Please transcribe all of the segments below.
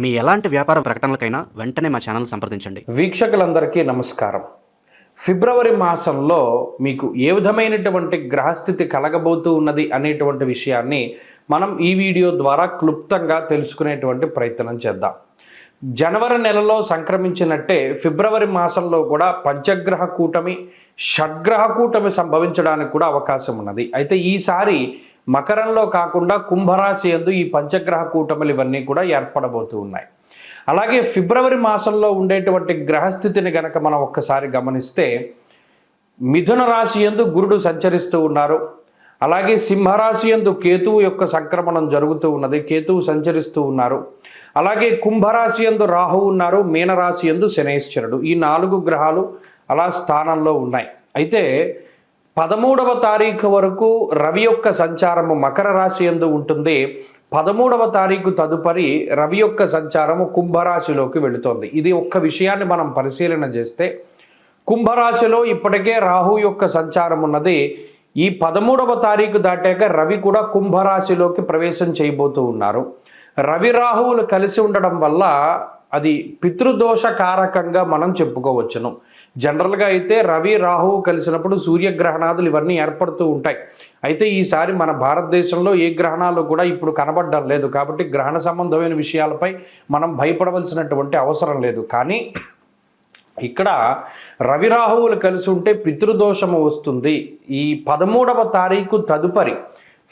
మీ ఎలాంటి వ్యాపార ప్రకటనలకైనా వెంటనే మా ఛానల్ సంప్రదించండి. వీక్షకులందరికీ నమస్కారం. ఫిబ్రవరి మాసంలో మీకు ఏ విధమైనటువంటి గ్రహస్థితి కలగబోతూ ఉన్నది అనేటువంటి విషయాన్ని మనం ఈ వీడియో ద్వారా క్లుప్తంగా తెలుసుకునేటువంటి ప్రయత్నం చేద్దాం. జనవరి నెలలో సంక్రమించినట్టే ఫిబ్రవరి మాసంలో కూడా పంచగ్రహ కూటమి షడ్గ్రహ కూటమి సంభవించడానికి కూడా అవకాశం ఉన్నది. అయితే ఈసారి మకరంలో కాకుండా కుంభరాశి ఎందు ఈ పంచగ్రహ కూటములు ఇవన్నీ కూడా ఏర్పడబోతూ ఉన్నాయి. అలాగే ఫిబ్రవరి మాసంలో ఉండేటువంటి గ్రహస్థితిని గనక మనం ఒక్కసారి గమనిస్తే మిథున రాశి ఎందు గురుడు సంచరిస్తూ ఉన్నారు. అలాగే సింహరాశి ఎందు కేతువు యొక్క సంక్రమణం జరుగుతూ ఉన్నది కేతువు సంచరిస్తూ ఉన్నారు. అలాగే కుంభరాశి ఎందు రాహు ఉన్నారు మీనరాశి ఎందు శనేశ్వరుడు. ఈ నాలుగు గ్రహాలు అలా స్థానంలో ఉన్నాయి. అయితే పదమూడవ తారీఖు వరకు రవి యొక్క సంచారము మకర రాశి ఎందు ఉంటుంది. పదమూడవ తారీఖు తదుపరి రవి యొక్క సంచారము కుంభరాశిలోకి వెళుతోంది. ఇది ఒక్క విషయాన్ని మనం పరిశీలన చేస్తే కుంభరాశిలో ఇప్పటికే రాహు యొక్క సంచారం ఉన్నది. ఈ పదమూడవ తారీఖు దాటాక రవి కూడా కుంభరాశిలోకి ప్రవేశం చేయబోతూ ఉన్నారు. రవి రాహువులు కలిసి ఉండడం వల్ల అది పితృదోష కారకంగా మనం చెప్పుకోవచ్చును. జనరల్గా అయితే రవి రాహువు కలిసినప్పుడు సూర్యగ్రహణాదులు ఇవన్నీ ఏర్పడుతూ ఉంటాయి. అయితే ఈసారి మన భారతదేశంలో ఏ గ్రహణాలు కూడా ఇప్పుడు కనబడడం లేదు. కాబట్టి గ్రహణ సంబంధమైన విషయాలపై మనం భయపడవలసినటువంటి అవసరం లేదు. కానీ ఇక్కడ రవి రాహువులు కలిసి ఉంటే పితృదోషము వస్తుంది. ఈ పదమూడవ తారీఖు తదుపరి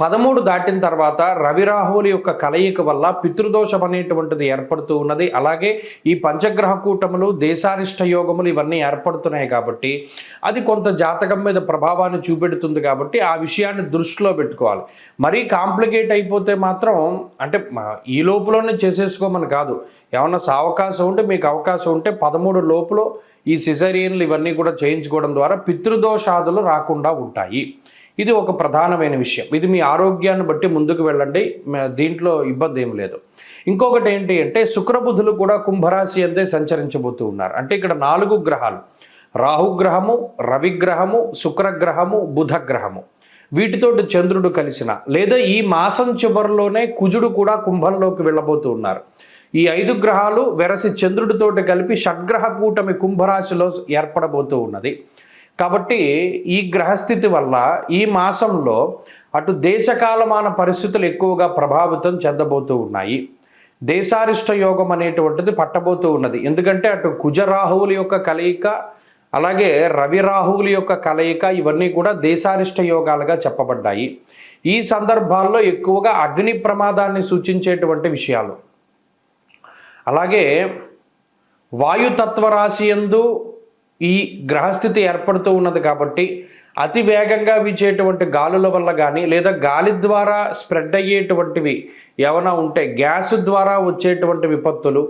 పదమూడు దాటిన తర్వాత రవి రాహువుల యొక్క కలయిక వల్ల పితృదోషం అనేటువంటిది ఏర్పడుతూ ఉన్నది. అలాగే ఈ పంచగ్రహ కూటములు దేశారిష్ట యోగములు ఇవన్నీ ఏర్పడుతున్నాయి కాబట్టి అది కొంత జాతకం మీద ప్రభావాన్ని చూపెడుతుంది కాబట్టి ఆ విషయాన్ని దృష్టిలో పెట్టుకోవాలి. మరీ కాంప్లికేట్ అయిపోతే మాత్రం అంటే ఈ లోపులోనే చేసేసుకోమని కాదు. ఏమన్నా అవకాశం ఉంటే మీకు అవకాశం ఉంటే పదమూడు లోపులో ఈ సిజరియన్లు ఇవన్నీ కూడా చేయించుకోవడం ద్వారా పితృదోషాదులు రాకుండా ఉంటాయి. ఇది ఒక ప్రధానమైన విషయం. ఇది మీ ఆరోగ్యాన్ని బట్టి ముందుకు వెళ్ళండి. దీంట్లో ఇబ్బంది ఏం లేదు. ఇంకొకటి ఏంటి అంటే శుక్రబుధులు కూడా కుంభరాశి అంతే సంచరించబోతూ ఉన్నారు. అంటే ఇక్కడ నాలుగు గ్రహాలు. రాహుగ్రహము రవిగ్రహము శుక్రగ్రహము బుధగ్రహము. వీటితోటి చంద్రుడు కలిసిన లేదా ఈ మాసం చివరిలోనే కుజుడు కూడా కుంభంలోకి వెళ్ళబోతూ ఉన్నారు. ఈ ఐదు గ్రహాలు వెరసి చంద్రుడితోటి కలిపి షడ్గ్రహ కూటమి కుంభరాశిలో ఏర్పడబోతూ ఉన్నది. కాబట్టి ఈ గ్రహస్థితి వల్ల ఈ మాసంలో అటు దేశకాలమాన పరిస్థితులు ఎక్కువగా ప్రభావితం చెందబోతూ ఉన్నాయి. దేశారిష్ట యోగం అనేటువంటిది పట్టబోతూ ఉన్నది. ఎందుకంటే అటు కుజరాహువుల యొక్క కలయిక అలాగే రవి రాహువుల యొక్క కలయిక ఇవన్నీ కూడా దేశారిష్ట యోగాలుగా చెప్పబడ్డాయి. ఈ సందర్భాల్లో ఎక్కువగా అగ్ని ప్రమాదాన్ని సూచించేటువంటి విషయాలు. అలాగే వాయుతత్వ రాశి యందు ఈ గ్రహస్థితి ఏర్పడుతూ ఉన్నది కాబట్టి అతి వేగంగా వీచేటువంటి గాలుల వల్ల కానీ లేదా గాలి ద్వారా స్ప్రెడ్ అయ్యేటువంటివి ఏమైనా ఉంటే గ్యాస్ ద్వారా వచ్చేటువంటి విపత్తులు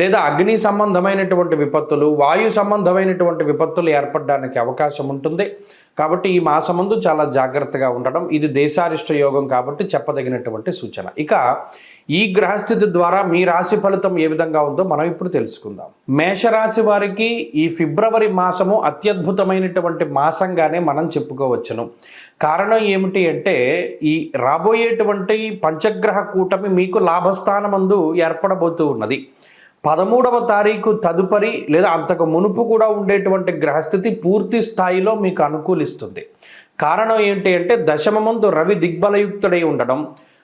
లేదా అగ్ని సంబంధమైనటువంటి విపత్తులు వాయు సంబంధమైనటువంటి విపత్తులు ఏర్పడడానికి అవకాశం ఉంటుంది. కాబట్టి ఈ మాసమందు చాలా జాగ్రత్తగా ఉండడం ఇది దేశారిష్ట యోగం కాబట్టి చెప్పదగినటువంటి సూచన. ఇక ఈ గ్రహస్థితి ద్వారా మీ రాశి ఫలితం ఏ విధంగా ఉందో మనం ఇప్పుడు తెలుసుకుందాం. మేషరాశి వారికి ఈ ఫిబ్రవరి మాసము అత్యద్భుతమైనటువంటి మాసంగానే మనం చెప్పుకోవచ్చును. కారణం ఏమిటి అంటే ఈ రాబోయేటువంటి పంచగ్రహ కూటమి మీకు లాభస్థానమందు ఏర్పడబోతూ ఉన్నది. పదమూడవ తారీఖు తదుపరి లేదా అంతకు మునుపు కూడా ఉండేటువంటి గ్రహస్థితి పూర్తి స్థాయిలో మీకు అనుకూలిస్తుంది. కారణం ఏంటి అంటే దశమ ముందు రవి దిగ్బలయుక్తుడై ఉండడం.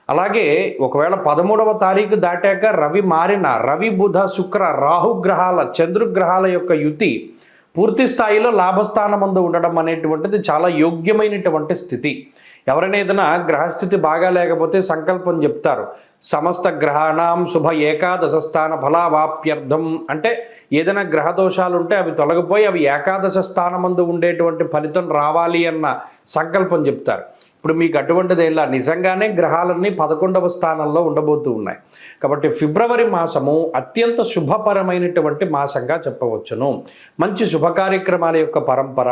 అలాగే ఒకవేళ పదమూడవ తారీఖు దాటాక రవి మారిన రవి బుధ శుక్ర రాహు గ్రహాల యొక్క యుతి పూర్తి స్థాయిలో లాభస్థానమందు ఉండడం అనేటువంటిది చాలా యోగ్యమైనటువంటి స్థితి. ఎవరైనా ఏదైనా గ్రహస్థితి బాగా లేకపోతే సంకల్పం చెప్తారు. సమస్త గ్రహాణం శుభ ఏకాదశ స్థాన ఫలావాప్యర్థం. అంటే ఏదైనా గ్రహ దోషాలు ఉంటే అవి తొలగిపోయి అవి ఏకాదశ స్థానమందు ఉండేటువంటి ఫలితం రావాలి అన్న సంకల్పం చెప్తారు. ఇప్పుడు మీకు అటువంటిది ఇలా నిజంగానే గ్రహాలన్నీ పదకొండవ స్థానంలో ఉండబోతూ ఉన్నాయి. కాబట్టి ఫిబ్రవరి మాసము అత్యంత శుభపరమైనటువంటి మాసంగా చెప్పవచ్చును. మంచి శుభ కార్యక్రమాల యొక్క పరంపర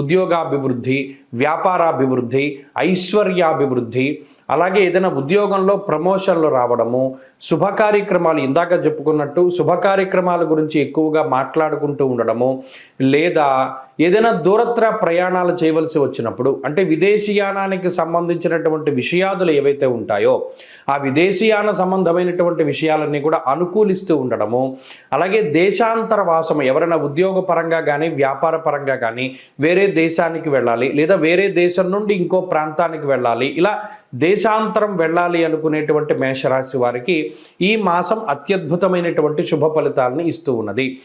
ఉద్యోగాభివృద్ధి వ్యాపారాభివృద్ధి ఐశ్వర్యాభివృద్ధి అలాగే ఏదైనా ఉద్యోగంలో ప్రమోషన్లు రావడము శుభ కార్యక్రమాలు ఇందాక చెప్పుకున్నట్టు శుభ కార్యక్రమాల గురించి ఎక్కువగా మాట్లాడుకుంటూ ఉండడము లేదా ఏదైనా దూరత్ర ప్రయాణాలు చేయవలసి వచ్చినప్పుడు అంటే విదేశీయానానికి సంబంధించినటువంటి విషయాదులు ఏవైతే ఉంటాయో ఆ విదేశీయాన సంబంధమైనటువంటి విషయాలన్నీ కూడా అనుకూలిస్తూ ఉండడము అలాగే దేశాంతర వాసం ఎవరైనా ఉద్యోగ పరంగా కానీ వ్యాపార పరంగా కానీ వేరే దేశానికి వెళ్ళాలి లేదా వేరే దేశం నుండి ఇంకో ప్రాంతానికి వెళ్ళాలి ఇలా దేశాంతరం వెళ్ళాలి అనుకునేటువంటి మేషరాశి వారికి ఈ మాసం అత్యద్భుతమైనటువంటి శుభ ఫలితాలను ఇస్తూ ఉన్నది.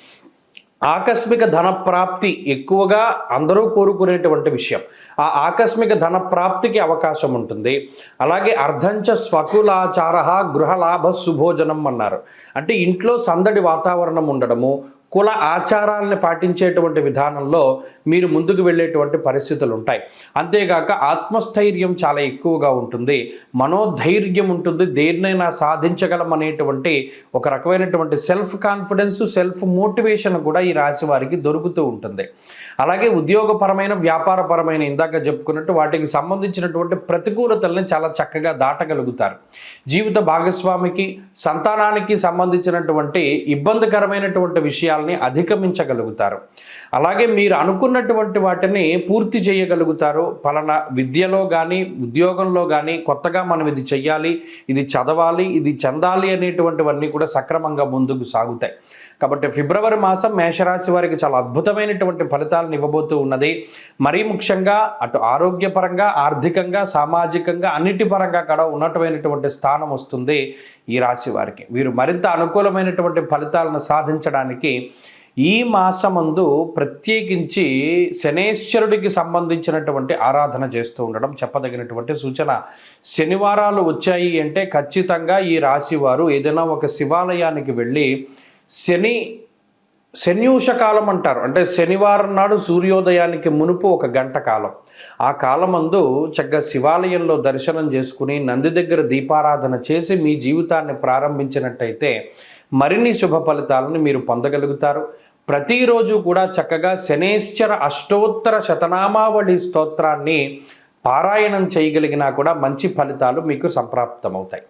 ఆకస్మిక ధన ప్రాప్తి ఎక్కువగా అందరూ కోరుకునేటువంటి విషయం. ఆ ఆకస్మిక ధన ప్రాప్తికి అవకాశం ఉంటుంది. అలాగే అర్ధంచ స్వకులాచార గృహలాభ సుభోజనం అన్నారు. అంటే ఇంట్లో సందడి వాతావరణం ఉండడము కుల ఆచారాలను పాటించేటువంటి విధానంలో మీరు ముందుకు వెళ్ళేటువంటి పరిస్థితులు ఉంటాయి అంతేగాక ఆత్మస్థైర్యం చాలా ఎక్కువగా ఉంటుంది. మనోధైర్యం ఉంటుంది. దేన్నైనా సాధించగలం అనేటువంటి ఒక రకమైనటువంటి సెల్ఫ్ కాన్ఫిడెన్స్ సెల్ఫ్ మోటివేషన్ కూడా ఈ రాశి వారికి దొరుకుతూ ఉంటుంది. అలాగే ఉద్యోగపరమైన వ్యాపారపరమైన ఇందాక చెప్పుకున్నట్టు వాటికి సంబంధించినటువంటి ప్రతికూలతల్ని చాలా చక్కగా దాటగలుగుతారు. జీవిత భాగస్వామికి సంతానానికి సంబంధించినటువంటి ఇబ్బందికరమైనటువంటి విషయాల్ని అధిగమించగలుగుతారు. అలాగే మీరు అనుకున్నటువంటి వాటిని పూర్తి చేయగలుగుతారు. పలానా విద్యలో కానీ ఉద్యోగంలో కానీ కొత్తగా మనం ఇది చెయ్యాలి ఇది చదవాలి ఇది చెందాలి అనేటువంటివన్నీ కూడా సక్రమంగా ముందుకు సాగుతాయి. కాబట్టి ఫిబ్రవరి మాసం మేషరాశి వారికి చాలా అద్భుతమైనటువంటి ఫలితాలను ఇవ్వబోతూ ఉన్నది. మరీ ముఖ్యంగా అటు ఆరోగ్యపరంగా ఆర్థికంగా సామాజికంగా అన్నిటి పరంగా కూడా ఉన్నతమైనటువంటి స్థానం వస్తుంది ఈ రాశి వారికి. వీరు మరింత అనుకూలమైనటువంటి ఫలితాలను సాధించడానికి ఈ మాసమందు ప్రత్యేకించి శనేశ్వరుడికి సంబంధించినటువంటి ఆరాధన చేస్తూ ఉండడం చెప్పదగినటువంటి సూచన. శనివారాలు వచ్చాయి అంటే ఖచ్చితంగా ఈ రాశి వారు ఏదైనా ఒక శివాలయానికి వెళ్ళి శని శన్యూష కాలం అంటారు. అంటే శనివారం నాడు సూర్యోదయానికి మునుపు ఒక గంట కాలం. ఆ కాలమందు చక్కగా శివాలయంలో దర్శనం చేసుకుని నంది దగ్గర దీపారాధన చేసి మీ జీవితాన్ని ప్రారంభించినట్టయితే మరిన్ని శుభ ఫలితాలను మీరు పొందగలుగుతారు. ప్రతిరోజు కూడా చక్కగా శనేశ్వర అష్టోత్తర శతనామావళి స్తోత్రాన్ని పారాయణం చేయగలిగినా కూడా మంచి ఫలితాలు మీకు సంప్రాప్తమవుతాయి.